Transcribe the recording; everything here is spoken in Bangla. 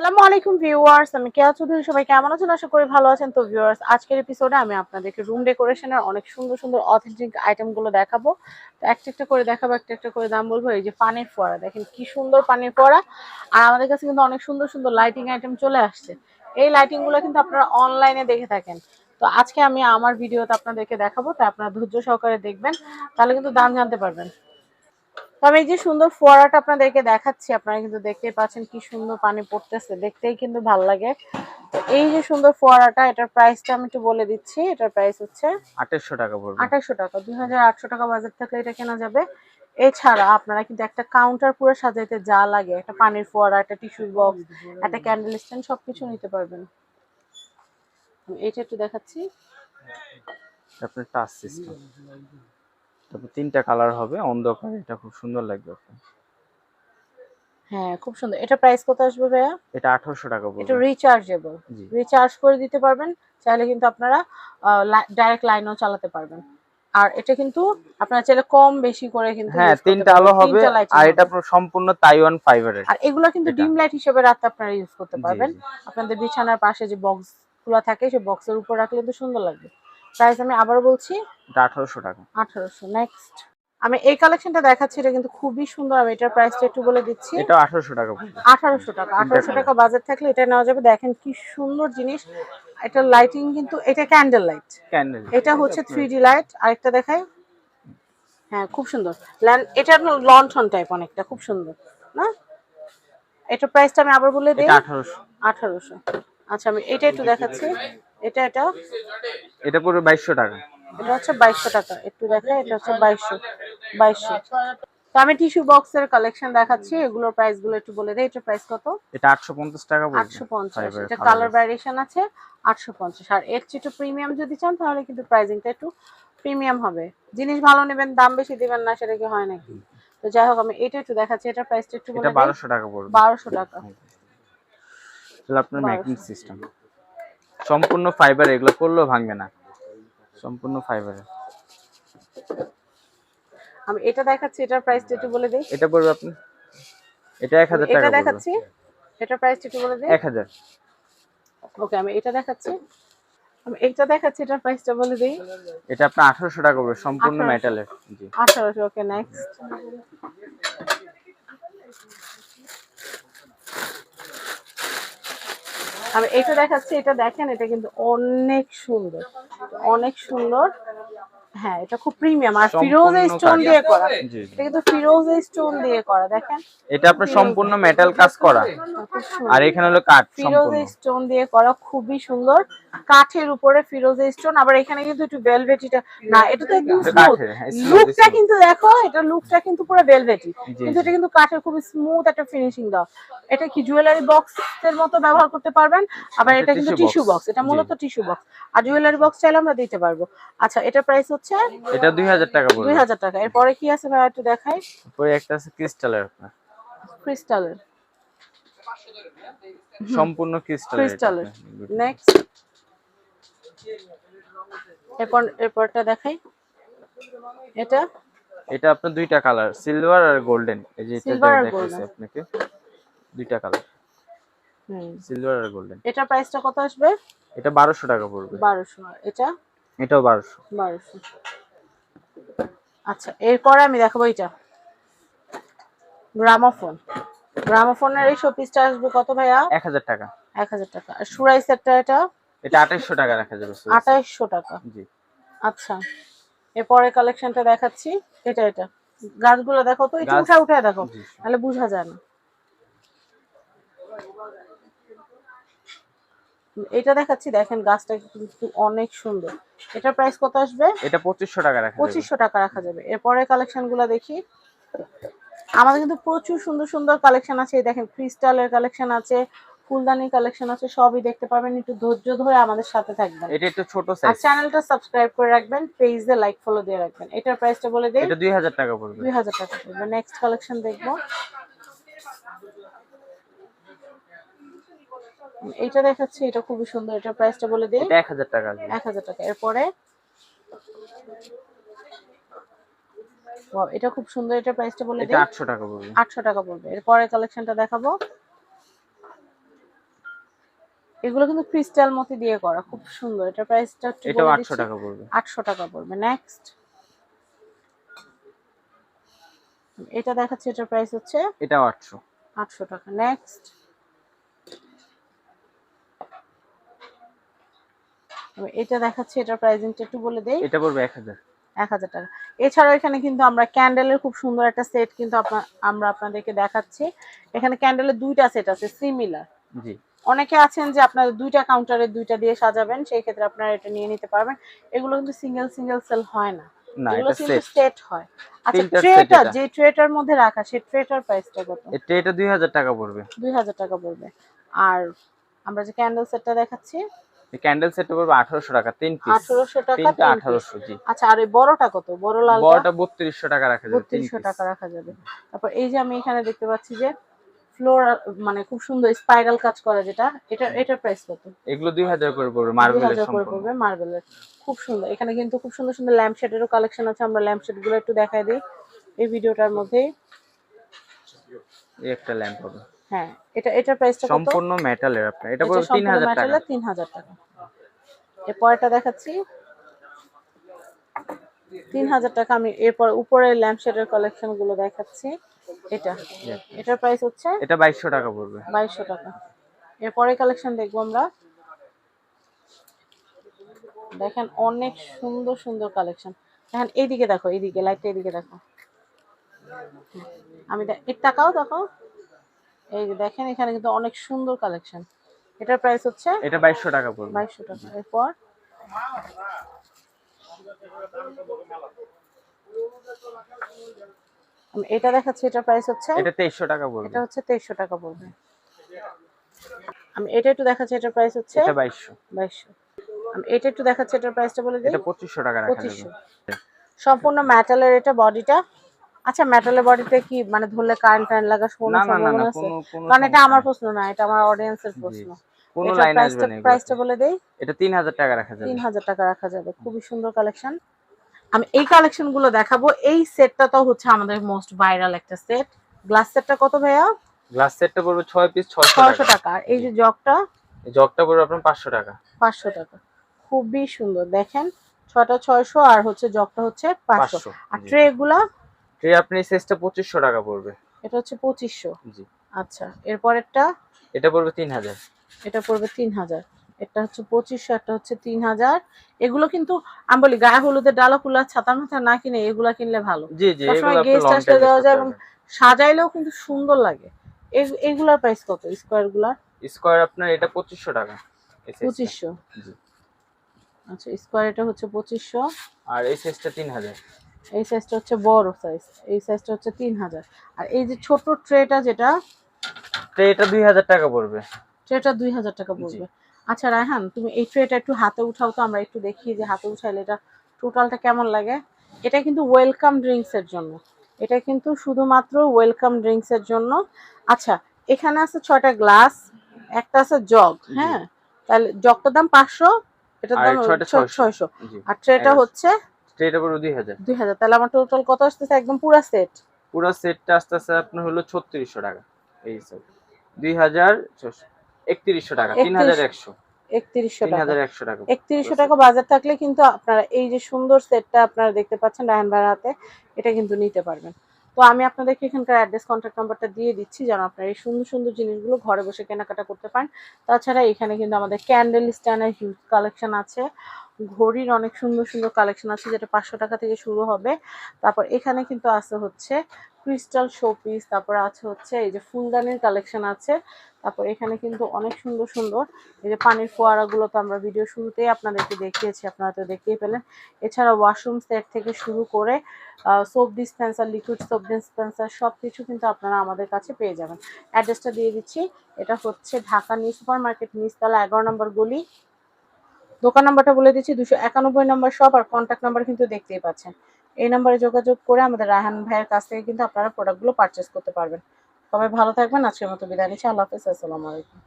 আসসালামু আলাইকুম ভিউয়ার্স, আমি কেয়া চৌধুরী, সবাই কেমন আছেন? আশা করি ভালো আছেন। তো ভিউয়ার্স, আজকের এপিসোডে আমি আপনাদেরকে রুম ডেকোরেশনের অনেক সুন্দর সুন্দর অথেন্টিক আইটেমগুলো দেখাবো। তো একটা একটা করে দেখাবো, একটা একটা করে দাম বলব। এই যে পানির ফোয়ারা, দেখেন কি সুন্দর পানির ফোয়ারা। আর আমাদের কাছে কিন্তু অনেক সুন্দর সুন্দর লাইটিং আইটেম চলে আসছে। এই লাইটিংগুলো কিন্তু আপনারা অনলাইনে দেখে থাকেন। তো আজকে আমি আমার ভিডিওতে আপনাদেরকে দেখাবো তাই আপনারা ধৈর্য সহকারে দেখবেন। তাহলে কিন্তু দাম জানতে পারবেন। তো আমি এই যে সুন্দর ফোয়ারাটা আপনাদেরকে দেখাচ্ছি আপনারা কিন্তু দেখতেই পাচ্ছেন কি সুন্দর পানি পড়তেছে দেখতেই কিন্তু ভালো লাগে। তো এই যে সুন্দর ফোয়ারাটা এটার প্রাইসটা আমি একটু বলে দিচ্ছি এটার প্রাইস হচ্ছে আঠাশশো টাকা পড়বে। আঠাশশো টাকা দুই হাজার আটশো টাকা বাজার থাকলে এটা কেনা যাবে। এছাড়া আপনারা কিন্তু একটা কাউন্টার পুরো সাজাইতে যা লাগে একটা পানির ফোয়ারা একটা টিস্যু বক্স একটা ক্যান্ডেল স্ট্যান্ড সবকিছু নিতে পারবেন। এইটা একটু দেখাচ্ছি। আপনার টাচ সিস্টেম তারপর তিনটা কালার হবে অন্ধকার এটা খুব সুন্দর লাগবে হ্যাঁ খুব সুন্দর। এটা প্রাইস কত আসবে ভাইয়া? এটা আঠারোশো টাকা এটা রিচার্জেবল রিচার্জ করে দিতে পারবেন চাইলে কিন্তু আপনারা ডাইরেক্ট লাইনও চালাতে পারবেন। আর এটা কিন্তু আপনারা চাইলে কম বেশি করে কিন্তু হ্যাঁ তিনটা আলো হবে আর এটা আপনার সম্পূর্ণ তাইওয়ান ফাইবারের আর এগুলো কিন্তু ডিম লাইট হিসেবে রাতে আপনারা ইউজ করতে পারবেন। আপনাদের বিছানার পাশে যে বক্সগুলো থাকে সেই বক্সের উপর রাখলে কিন্তু সুন্দর লাগবে। প্রাইস আমি আবারও বলছি? আঠারোশো টাকা। আঠারোশো নেক্সট আমি এই কালেকশনটা দেখাচ্ছি এটা কিন্তু খুবই সুন্দর আমি এটার প্রাইসটা একটু বলে দিচ্ছি। এটা আঠারোশো টাকা পড়বে আঠারোশো টাকা আঠারোশো টাকা বাজেট থাকলে এটা নেওয়া যাবে। দেখেন কি সুন্দর জিনিস। এটা লাইটিং কিন্তু এটা ক্যান্ডেল লাইট ক্যান্ডেল এটা হচ্ছে থ্রি ডি লাইট আরেকটা দেখাই। হ্যাঁ খুব সুন্দর। এটা লন্ঠন টাইপ অনেকটা খুব সুন্দর না? এটা প্রাইসটা আমি আবার বলে দিই। এটা আঠারোশো। আঠারোশো। আচ্ছা আমি এটা একটু দেখাচ্ছি। এটা এটা? এটা পুরো বাইশশো টাকা। এটা হচ্ছে বাইশশো টাকা। একটু দেখা এটা হচ্ছে বাইশশো। বাইশশো। তো আমি টিস্যু বক্সের কালেকশন দেখাচ্ছি। এগুলোর প্রাইসগুলো একটু বলে দিই। এটা প্রাইস কত? এটা আটশো পঞ্চাশ টাকা পড়বে আটশো পঞ্চাশ। এটা কালার আছে। ভ্যারিয়েশন আছে আটশো পঞ্চাশ। আর এর চেয়ে একটু প্রিমিয়াম যদি চান তাহলে কিন্তু প্রাইসিংটা একটু প্রিমিয়াম হবে। জিনিস ভালো নেবেন দাম বেশি দিবেন না সেটা কি হয় নাকি? তো যাই হোক আমি এটা একটু দেখাচ্ছি। এটার প্রাইসটা একটু বলে এটা দিই। বারোশো টাকা পড়বে। বারোশো টাকা। তাহলে আপনার 1200 ম্যাকিং সিস্টেম সম্পূর্ণ ফাইবার এগুলো করলেও ভাঙবে না। সম্পূর্ণ ফাইবারের আমি এটা দেখাচ্ছি এটার প্রাইস একটু বলে দিই। এটা পড়বে আপনি? এটা এক হাজার টাকা এটা দেখাচ্ছি এটার প্রাইস একটু বলে দিই। এক হাজার। ওকে আমি এটা দেখাচ্ছি। আমি এটা দেখাচ্ছি এটার প্রাইসটা বলে দিই। এটা আপনার আঠারোশো টাকা পড়বে সম্পূর্ণ মেটালের জি। আঠারোশো ওকে নেক্সট আমি এটা দেখাচ্ছি এটা দেখেন এটা কিন্তু অনেক সুন্দর অনেক সুন্দর। হ্যাঁ এটা খুব প্রিমিয়াম আর ফিরোজা স্টোন দিয়ে করা। এটা কিন্তু ফিরোজা স্টোন দিয়ে করা দেখেন। এটা আপনার সম্পূর্ণ মেটাল কাজ করা। আর এখানে হলো কাঠ ফিরোজা স্টোন দিয়ে করা খুবই সুন্দর। কাঠের উপরে ফিরোজা স্টোন আবার এখানে কিন্তু একটু ভেলভেটিটা না এটা তো একদম স্মুথ লুকটা কিন্তু দেখো এটা লুকটা কিন্তু পুরো ভেলভেটি কিন্তু এটা কিন্তু কাঠের খুবই স্মুথ একটা ফিনিশিং দাও এটা কি জুয়েলারি বক্সের মতো ব্যবহার করতে পারবেন? আবার এটা এটা কিন্তু টিস্যু বক্স এটা মূলত টিস্যু বক্স আর জুয়েলারি বক্স চাইলে আমরা দিতে পারব। আচ্ছা এটা প্রাইস হচ্ছে এটা দুই হাজার টাকা পড়বে। দুই হাজার টাকা। এরপরে কি আছে ভাই একটু দেখাই? পরে একটা আছে ক্রিস্টালের আপনার ক্রিস্টালের। সম্পূর্ণ ক্রিস্টালের ক্রিস্টালের। নেক্সট এরপর এরপরটা দেখাই। এটা? এটা আপনার দুইটা কালার সিলভার আর গোল্ডেন। এই যে এটা golden। আপনাকে। দুইটা কালার। সিলভার আর গোল্ডেন। এটার প্রাইসটা কত আসবে? এটা বারোশো টাকা পড়বে। বারোশো। এটা? এটাও বারোশো। বারোশো। আচ্ছা এরপরে আমি দেখাবো এটা গ্রামোফোন। গ্রামোফোনের এই শোপিসটা আসবে কত ভাইয়া? এক হাজার টাকা। এক হাজার টাকা। আর সুরাই সেটটা এটা? এটা আঠাইশশো টাকা রাখা যাবে sorry। আঠাইশশো টাকা। জি। আচ্ছা এরপরে কালেকশনটা দেখাচ্ছি। এটা এটা। গাছগুলো দেখো তো একটু গাছ- উঠা উঠে দেখো তাহলে বোঝা যায় না। এটা দেখাচ্ছি দেখেন গাছটা কিন্তু অনেক সুন্দর। এটার প্রাইস কত আসবে? এটা পঁচিশশো টাকা রাখা যাবে। পঁচিশশো টাকা রাখা যাবে। এরপরে কালেকশনগুলো দেখি। আমাদের কিন্তু প্রচুর সুন্দর সুন্দর কালেকশন আছে। এই দেখেন ক্রিস্টালের কালেকশন আছে ফুলদানির কালেকশন আছে সবই দেখতে পাবেন একটু ধৈর্য ধরে আমাদের সাথে থাকবেন। এটা একটু ছোট সাইজ আর চ্যানেলটা সাবস্ক্রাইব করে রাখবেন পেজে লাইক ফলো দিয়ে রাখবেন। এটার প্রাইসটা বলে দেই। এটা দুই হাজার টাকা পড়বে। দুই হাজার টাকা পড়বে। নেক্সট কালেকশন দেখব। এইটা দেখাচ্ছি এটা খুবই সুন্দর এটার প্রাইসটা বলে দিই। এটা এক হাজার টাকা আসবে। এক হাজার টাকা। এরপরে এটা খুব সুন্দর এটা প্রাইসটা বলে দিই। আটশো টাকা পড়বে আটশো টাকা পড়বে এরপরে কালেকশনটা দেখাবো। এগুলো কিন্তু ক্রিস্টাল মতি দিয়ে করা খুব সুন্দর। এটা প্রাইসটা একটু বলে আটশো দিচ্ছি। টাকা পড়বে আটশো টাকা পড়বে নেক্সট এটা দেখাচ্ছে এটার প্রাইস হচ্ছে এটাও আটশো। আটশো টাকা। নেক্সট এটা দেখাচ্ছে এটার প্রাইসিংটা একটু বলে দেই। এটা পড়বে এক হাজার। এক হাজার টাকা। এছাড়াও এখানে কিন্তু আমরা ক্যান্ডেলের খুব সুন্দর একটা সেট কিন্তু আমরা আপনাদেরকে দেখাচ্ছি। এখানে ক্যান্ডেলের দুইটা সেট আছে সিমিলার জি। অনেকে আছেন যে আপনাদের দুইটা কাউন্টারে দুইটা দিয়ে সাজাবেন সেই ক্ষেত্রে আপনারা এটা নিয়ে নিতে পারবেন। এগুলো কিন্তু সিঙ্গেল সিঙ্গেল সেল হয় না। না এগুলো কিন্তু সেট সেট হয়। আচ্ছা তিনটার ট্রেটা যে ট্রেটার মধ্যে রাখা সেই ট্রেটার প্রাইসটা কত? এটা এটা দুই হাজার টাকা পড়বে। দুই হাজার টাকা পড়বে। আর আমরা যে ক্যান্ডেল সেটটা দেখাচ্ছি ক্যান্ডেল সেটটা পড়বে আঠারোশো টাকা তিন পিস আঠারোশো টাকা তিনটা তিন piece। আঠারোশো জি। আচ্ছা আর এই বড়টা কত? বড় লাল বড়টা বত্রিশশো টাকা রাখা যাবে তিন বত্রিশশো piece। টাকা রাখা যাবে। তারপর এই যে আমি এখানে দেখতে পাচ্ছি যে ফ্লোর মানে খুব সুন্দর স্পাইরাল কাজ করা যেটা এটা এটার প্রাইস কত? এগুলো দুই হাজার করে পড়বে মার্বেলের সম্পূর্ণ। পড়বে মার্বেলের খুব সুন্দর। এখানে কিন্তু খুব সুন্দর সুন্দর ল্যাম্প শেডেরও কালেকশন আছে আমরা ল্যাম্প শেডগুলো একটু দেখাই দিই। এই ভিডিওটার মধ্যে এই একটা ল্যাম্প হবে। হ্যাঁ এটা এটার প্রাইসটা কত? সম্পূর্ণ মেটালের আপনার। এটা সম্পূর্ণ হাজার টাকা। মেটালের তিন হাজার টাকা। এরপরটা দেখাচ্ছি। তিন হাজার টাকা আমি এরপর উপরের ল্যাম্প শেডের কালেকশনগুলো দেখাচ্ছি। এটা এটার প্রাইস হচ্ছে এটা বাইশশো টাকা পড়বে। বাইশশো টাকা। এরপরে কালেকশন দেখব আমরা। দেখেন অনেক সুন্দর সুন্দর কালেকশন দেখেন এইদিকে দেখো এইদিকে লাইটটা এইদিকে দেখো। আমি একটু তাকাও তাকাও এই দেখেন এখানে কিন্তু অনেক সুন্দর কালেকশন এটার প্রাইস হচ্ছে এটা বাইশশো টাকা পড়বে। বাইশশো টাকা। এরপর? আমি এটা দেখাচ্ছি এটার প্রাইস হচ্ছে? এটা তেইশশো টাকা পড়বে। এটা হচ্ছে তেইশশো টাকা পড়বে। আমি এটা একটু দেখাচ্ছি এটার প্রাইস হচ্ছে? এটা বাইশশো। বাইশশো। আমি এটা একটু দেখাচ্ছি এটার প্রাইসটা বলে দিই। এটা পঁচিশশো টাকা রাখা যাবে। সম্পূর্ণ মেটালের এটা বডিটা আচ্ছা মেটালের বডিতে কি মানে ধরলে কারেন্ট টারেন্ট লাগার কোনো না না না সম্ভাবনা আছে? কোনো কোনো কারণ এটা আমার প্রশ্ন না এটা আমার অডিয়েন্সের প্রশ্ন। কোনো লাইন আসবে না প্রাইসটা বলে দেই? এটা তিন হাজার টাকা রাখা যাবে। তিন হাজার টাকা রাখা যাবে খুবই সুন্দর কালেকশন আমি এই কালেকশনগুলো দেখাবো। এই সেটটা তো হচ্ছে আমাদের মোস্ট ভাইরাল একটা সেট গ্লাস সেটটা কত ভাইয়া? গ্লাস সেটটা পড়বে ছয় পিস ছয়শো ছয়শো টাকা। টাকা আর এই যে জগটা এই জগটা পড়বে আপনার পাঁচশো টাকা। পাঁচশো টাকা। খুবই সুন্দর। দেখেন ছটা ছয়শো আর হচ্ছে জগটা হচ্ছে পাঁচশো। পাঁচশো আর ট্রে গুলা ট্রে আপনি সাইজটা পঁচিশশো টাকা পড়বে। এটা হচ্ছে পঁচিশশো। জি। আচ্ছা এরপরেরটা? এটা পড়বে তিন হাজার। এটা পড়বে তিন হাজার। এটা হচ্ছে পঁচিশশো একটা হচ্ছে তিন হাজার। এগুলো কিন্তু আমি বলি গায়ে হলুদের ডালা ফুলা ছাতা মাথা না কিনে এগুলা কিনলে ভালো। জি জি এগুলো guest আসলে দেওয়া যায় এবং সাজাইলেও কিন্তু সুন্দর লাগে। এগ- এগুলার প্রাইস কত? স্কোয়ারগুলার স্কোয়ার আপনার এটা পঁচিশশো টাকা। এই size টা। পঁচিশশো। জি। আচ্ছা স্কোয়ার এটা হচ্ছে পঁচিশশো। আর এই সাইজটা তিন হাজার। এই সাইজটা হচ্ছে বড় সাইজ এই সাইজটা হচ্ছে তিন হাজার। আর এই যে ছোট ট্রেটা যেটা ট্রে এটা দুই হাজার টাকা পড়বে। ট্রেটা দুই হাজার টাকা পড়বে। আচ্ছা রায়হান তুমি এই ট্রেটা একটু হাতে উঠাও তো আমরা একটু দেখি যে হাতে উঠাইলে এটা টোটালটা কেমন লাগে। এটা কিন্তু ওয়েলকাম ড্রিঙ্কস এর জন্য। এটা কিন্তু শুধুমাত্র ওয়েলকাম ড্রিঙ্কস এর জন্য। আচ্ছা এখানে আছে ছয়টা গ্লাস একটা আছে জগ হ্যাঁ? তাহলে জগটার দাম পাঁচশো এটার দাম এই 600 ছয়শো। আর ট্রেটা হচ্ছে পড়বে দুই হাজার। দুই তাহলে আমার টোটাল কত আসতেছে? একদম পুরা সেট পুরো সেটটা আস্তে আপনার হলো ছত্রিশশো টাকা। এই দুই হাজার একত্রিশশো টাকা তিন হাজার একশো। একত্রিশশো তিন টাকা। হাজার একশো টাকা। একত্রিশশো টাকা বাজার থাকলে কিন্তু আপনারা এই যে সুন্দর সেটটা আপনারা দেখতে পাচ্ছেন রায়হান ভাইয়ের হাতে এটা কিন্তু নিতে পারবেন। তো আমি আপনাদেরকে এখানকার অ্যাড্রেস কন্ট্যাক্ট নাম্বারটা দিয়ে দিচ্ছি যেন আপনারা এই সুন্দর সুন্দর জিনিসগুলো ঘরে বসে কেনাকাটা করতে পারেন। তাছাড়া এখানে কিন্তু আমাদের ক্যান্ডেল স্ট্যান্ডের হিউজ কালেকশন আছে। ঘড়ির অনেক সুন্দর সুন্দর কালেকশন আছে যেটা পাঁচশো টাকা থেকে শুরু হবে। তারপর এখানে কিন্তু আছে হচ্ছে ক্রিস্টাল শোপিস তারপর আছে হচ্ছে এই যে ফুলদানির কালেকশন আছে। তারপর এখানে কিন্তু অনেক সুন্দর সুন্দর এই যে পানির ফোয়ারাগুলো তো আমরা ভিডিও শুরুতেই আপনাদেরকে দেখিয়েছি, আপনারা তো দেখতেই পেলেন। এছাড়া ওয়াশরুম সেট থেকে শুরু করে soap dispenser liquid soap dispenser সব কিছু কিন্তু আপনারা আমাদের কাছে পেয়ে যাবেন। অ্যাড্রেসটা দিয়ে দিচ্ছি, এটা হচ্ছে ঢাকা নিউ সুপার মার্কেট নিচতলা এগারো নম্বর গলি দোকান নাম্বারটা বলে দিচ্ছি, দুশো একানব্বই নাম্বার শপ আর কন্ট্যাক্ট নাম্বার কিন্তু দেখতেই পাচ্ছেন। এই নাম্বারে যোগাযোগ করে আমাদের রায়হান ভাইয়ের কাছ থেকে কিন্তু আপনারা প্রোডাক্টগুলো পারচেস করতে পারবেন। সবাই ভালো থাকবেন, আজকের মতো বিদায় নিচ্ছি, আল্লাহ হাফিজ, আসসালামু আলাইকুম।